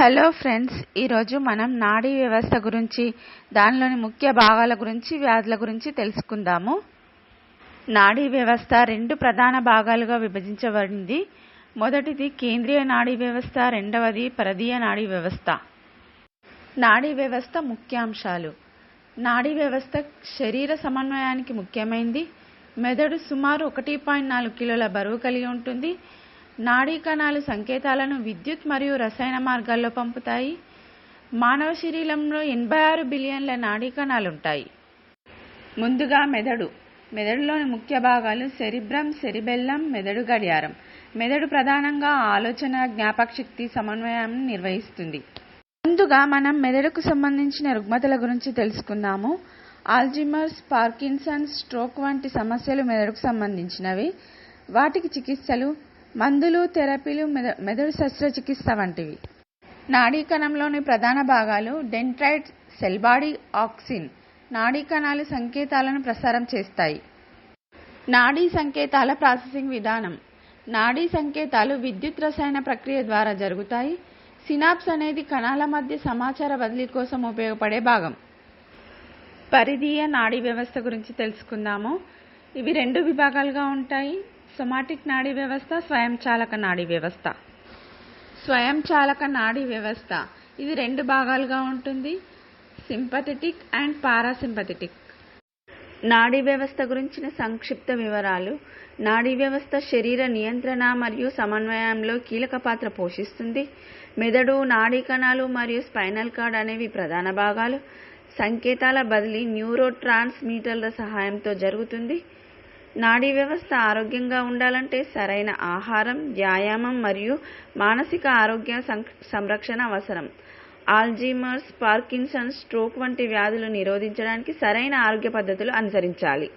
Hello friends ఈరోజు మనం నాడీ వ్యవస్థ గురించి దానిలోని ముఖ్య భాగాల గురించి వ్యాధుల గురించి తెలుసుకుందాము. నాడీ వ్యవస్థ రెండు ప్రధాన భాగాలుగా విభజించబడింది. మొదటిది కేంద్రీయ నాడీ వ్యవస్థ రెండవది పరదీయ నాడీ వ్యవస్థ. నాడీ వ్యవస్థ ముఖ్యాంశాలు. నాడీ వ్యవస్థ శరీర సమన్వయానికి ముఖ్యమైనది మెదడు సుమారు ఒకటి పాయింట్ నాలుగు కిలోల బరువు కలిగి ఉంటుంది. నాడీ కణాలు సంకేతాలను విద్యుత్ మరియు రసాయన మార్గాల్లో పంపుతాయి. మానవ శరీరంలో ఎనభై ఆరు బిలియన్ల నాడీ కణాలు ఉంటాయి ముందుగా మెదడు. మెదడులోని ముఖ్య భాగాలు సెరిబ్రమ్ సెరిబెల్లం మెదడు గడియారం. మెదడు ప్రధానంగా ఆలోచన జ్ఞాపకశక్తి సమన్వయాన్ని నిర్వహిస్తుంది. ముందుగా మనం మెదడుకు సంబంధించిన రుగ్మతల గురించి తెలుసుకుందాము. ఆల్జిమర్స్ పార్కిన్సన్ స్ట్రోక్ వంటి సమస్యలు మెదడుకు సంబంధించినవి. వాటికి చికిత్సలు మందులు థెరపీలు మెద మెదడు శస్త్రచికిత్స వంటివి. నాడీ కణంలోని ప్రధాన భాగాలు డెంట్రైట్ సెల్ బాడీ ఆక్సిన్. నాడీ కణాలు సంకేతాలను ప్రసారం చేస్తాయి. నాడీ సంకేతాల ప్రాసెసింగ్ విధానం. నాడీ సంకేతాలు విద్యుత్ రసాయన ప్రక్రియ ద్వారా జరుగుతాయి. సినాప్స్ అనేది కణాల మధ్య సమాచార బదిలీ కోసం ఉపయోగపడే భాగం. పరిధీయ నాడీ వ్యవస్థ గురించి తెలుసుకుందాము. ఇవి రెండు విభాగాలుగా ఉంటాయి. సొమాటిక్ నాడీ వ్యవస్థ స్వయంచాలక నాడీ వ్యవస్థ. స్వయంచాలక నాడీ వ్యవస్థ. ఇది రెండు భాగాలుగా ఉంటుంది. Sympathetic and parasympathetic. నాడీ వ్యవస్థ గురించిన సంక్షిప్త వివరాలు. నాడీ వ్యవస్థ శరీర నియంత్రణ మరియు సమన్వయంలో కీలక పాత్ర పోషిస్తుంది. మెదడు నాడీ కణాలు మరియు స్పైనల్ కార్డ్ అనేవి ప్రధాన భాగాలు. సంకేతాల బదిలీ న్యూరో ట్రాన్స్మీటర్ల సహాయంతో జరుగుతుంది. నాడీ వ్యవస్థ ఆరోగ్యంగా ఉండాలంటే సరైన ఆహారం వ్యాయామం మరియు మానసిక ఆరోగ్య సంరక్షణ అవసరం. ఆల్జీమర్స్ పార్కిన్సన్స్ స్ట్రోక్ వంటి వ్యాధులు నిరోధించడానికి సరైన ఆరోగ్య పద్ధతులు అనుసరించాలి.